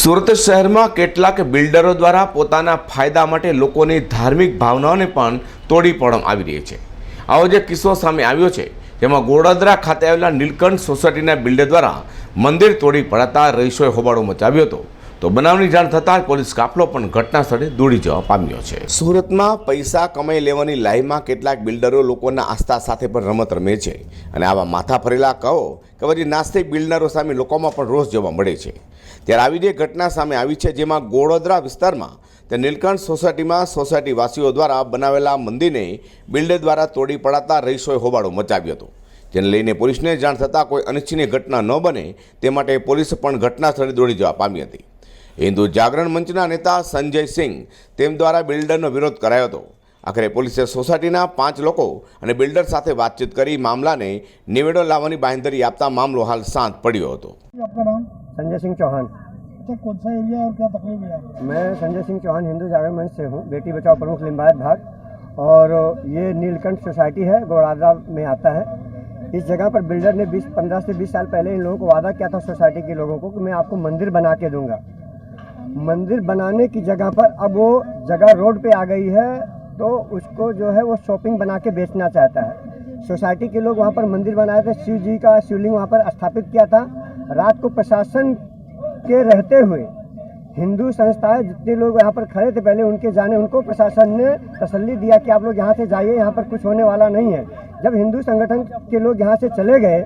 સુરત શહેરમાં કેટલાક બિલ્ડરો દ્વારા પોતાના ફાયદા માટે લોકોની ધાર્મિક ભાવનાઓને પણ તોડી પડવામાં આવી રહી છે. આવો જે કિસ્સો સામે આવ્યો છે, જેમાં ગોડાદરા ખાતે આવેલા નીલકંઠ સોસાયટીના બિલ્ડર દ્વારા મંદિર તોડી પડાતા રહીશોએ હોબાળો મચાવ્યો હતો. તો બનાવની જાણ થતાં પોલીસ કાફલો પણ ઘટના સ્થળે દોડી જવા પામ્યો છે. સુરતમાં પૈસા કમાઈ લેવાની લાઈમાં કેટલાક બિલ્ડરો લોકોના આસ્થા સાથે પણ રમત રમે છે અને આવા માથા ફરેલા કહો કે પછી નાસ્તિક બિલ્ડરો સામે લોકોમાં પણ રોષ જોવા મળે છે. ત્યારે આવી જ ઘટના સામે આવી છે જેમાં ગોળોદરા વિસ્તારમાં તે નીલકંઠ સોસાયટીમાં સોસાયટી વાસીઓ દ્વારા બનાવેલા મંદિરને બિલ્ડર દ્વારા તોડી પડાતા રહીશોએ હોબાળો મચાવ્યો હતો. જેને લઈને પોલીસને જાણ થતાં કોઈ અનિચ્છનીય ઘટના ન બને તે માટે પોલીસ પણ ઘટના સ્થળે દોડી જવા પામી હતી. હિન્દુ જાગરણ મંચના નેતા સંજય સિંહ તેમ દ્વારા બિલ્ડરનો વિરોધ કરાયો હતો આખરે પોલીસે સોસાયટીના પાંચ લોકો અને બિલ્ડર સાથે વાતચીત કરી મામલાને નિવેડો લાવવાની બાંહેધરી આપતા મામલો હાલ શાંત પડ્યો હતો आपका नाम संजय सिंह चौहान अच्छा कौन सा एरिया और क्या तकलीफ है आपको मैं संजय सिंह चौहान हिंदू जागरण मंच से हूँ बेटी बचाओ प्रमुख लिम्बायत भाग और ये नीलकंठ सोसाइटी है गोड़ादरा में आता है इस जगह पर बिल्डर ने 20 15 से 20 साल पहले इन लोगों को वादा किया था सोसाइटी के लोगों को कि मैं आपको मंदिर बना के दूंगा मंदिर बनाने की जगह पर अब वो जगह रोड पे आ गई है तो उसको जो है वो शॉपिंग बना के बेचना चाहता है। सोसाइटी के लोग वहाँ पर मंदिर बनाए थे, शिव जी का शिवलिंग वहाँ पर स्थापित किया था। रात को प्रशासन के रहते हुए हिंदू संस्थाएँ जितने लोग यहाँ पर खड़े थे, पहले उनके जाने, उनको प्रशासन ने तसल्ली दिया कि आप लोग यहाँ से जाइए, यहाँ पर कुछ होने वाला नहीं है। जब हिंदू संगठन के लोग यहाँ से चले गए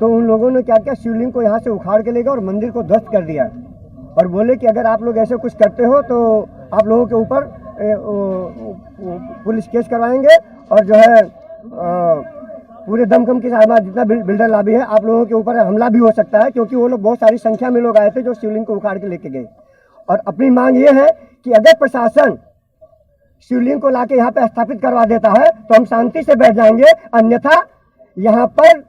तो उन लोगों ने क्या किया, शिवलिंग को यहाँ से उखाड़ के ले गए और मंदिर को ध्वस्त कर दिया। और बोले कि अगर आप लोग ऐसे कुछ करते हो तो आप लोगों के ऊपर पुलिस केस करवाएँगे और जो है पूरे दमकम के साथ जितना बिल- बिल्डर लाभी है, आप लोगों के ऊपर हमला भी हो सकता है क्योंकि वो लोग बहुत सारी संख्या में लोग आए थे जो शिवलिंग को उखाड़ के लेके गए। और अपनी मांग ये है कि अगर प्रशासन शिवलिंग को लाके यहाँ पे स्थापित करवा देता है तो हम शांति से बैठ जाएँगे, अन्यथा यहाँ पर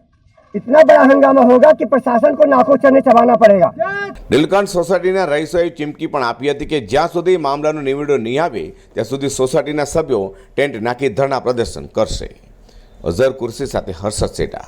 इतना बड़ा हंगामा होगा कि प्रशासन को नाकों चने चबाना पड़ेगा નીલકંઠ સોસાયટીના રહીશોએ ચીમકી પણ આપી હતી કે જ્યાં સુધી મામલાનો નિવેડો નહીં આવે ત્યાં સુધી સોસાયટીના સભ્યો ટેન્ટ નાખી ધરણા પ્રદર્શન કરશે અઝર કુર્સી સાથે હર્ષદ સેટા